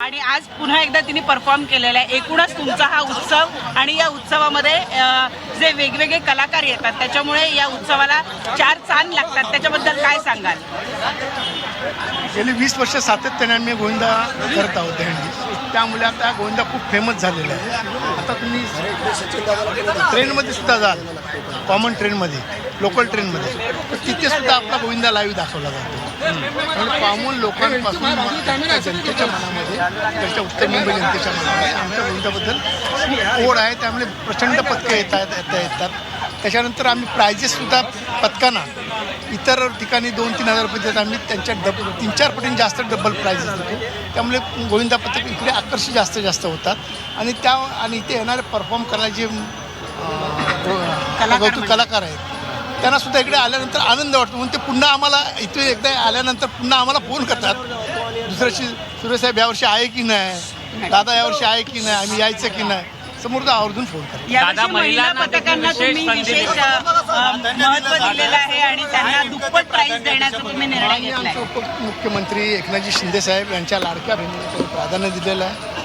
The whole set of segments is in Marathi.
आणि आज पुन्हा एकदा तिने परफॉर्म केलेला आहे. एकूणच तुमचा हा उत्सव आणि या उत्सवामध्ये जे वेगवेगळे कलाकार येतात त्याच्यामुळे या उत्सवाला चार चांद लागतात. त्याच्याबद्दल काय सांगाल? गेली वीस वर्ष सातत्याने आम्ही गोविंदा करत आहोत दहीहंडी त्यामुळे आता गोविंदा खूप फेमस झालेला आहे. आता तुम्ही ट्रेनमध्ये सुद्धा जाल. कॉमन ट्रेनमध्ये लोकल ट्रेनमध्ये. तर तिथे सुद्धा आपला गोविंदा लाईव्ह दाखवला जातो. म्हणजे कॉमन लोकांपासून जनतेच्या मनामध्ये त्यांच्या उत्तर मुंबई जनतेच्या मनामध्ये आमच्या गोविंदाबद्दल ओढ आहे. त्यामुळे प्रचंड पदकं येतात येतात येतात. त्याच्यानंतर आम्ही प्रायझेससुद्धा पदकांना इतर ठिकाणी दोन तीन हजार रुपये देतात आम्ही त्यांच्या डब तीन चार पटीने जास्त डबल प्राइजेस देतो. त्यामुळे गोविंदा पथक इकडे आकर्षित जास्त जास्त होतात. आणि त्या आणि इथे येणारे परफॉर्म करायला जे कलाकार आहेत. त्यांना सुद्धा इकडे आल्यानंतर आनंद वाटतो. म्हणून ते पुन्हा आम्हाला इथे एकदा आल्यानंतर पुन्हा आम्हाला फोन करतात. दुसऱ्याशी सुरेशसाहेब यावर्षी आहे की नाही? दादा यावर्षी आहे की नाही? आम्ही यायचं की नाही? समोर आवर्जून फोन दादा, महिला पथकांना तुम्ही विशेष महत्त्व दिलेलं आहे आणि त्यांना दुप्पट प्राईज देण्याचा तुम्ही निर्णय उपमुख्यमंत्री एकनाथजी शिंदे साहेब यांच्या लाडक्या बहिणीला प्राधान्य दिलेलं आहे.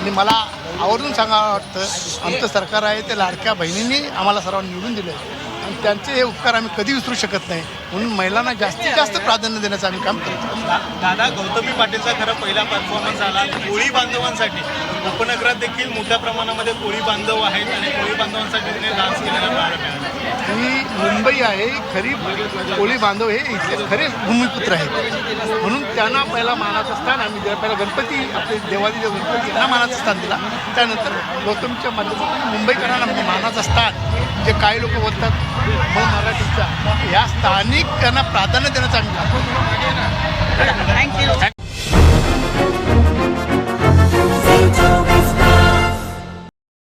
आणि मला आवर्जून सांगावं वाटतं आमचं सरकार आहे ते लाडक्या बहिणींनी आम्हाला सर्वांना निवडून दिलं आहे आणि त्यांचे हे उपकार आम्ही कधी विसरू शकत नाही. म्हणून महिलांना जास्तीत जास्त प्राधान्य देण्याचं आम्ही काम करतो. दादा गौतमी पाटीलचा खरा पहिला परफॉर्मन्स झाला कोळी बांधवांसाठी. उपनगरात देखील मोठ्या प्रमाणामध्ये कोळी बांधव आहेत आणि कोळी बांधवांसाठी तिने डान्स केलेला मिळाला ही मुंबई आहे खरी कोळी बांधव हे इथले खरे भूमिपुत्र आहेत. म्हणून त्यांना पहिला मानाचं स्थान आम्ही दिलं. पहिला गणपती आपले देवादी देव गणपती यांना मानाचं स्थान दिला. त्यानंतर गौतमच्या माध्यमातून मुंबईकरांना म्हणजे मानाचं स्थान जे काही लोक बोलतात मराठीचा या स्थानिक त्यांना प्राधान्य देण्याचं आम्ही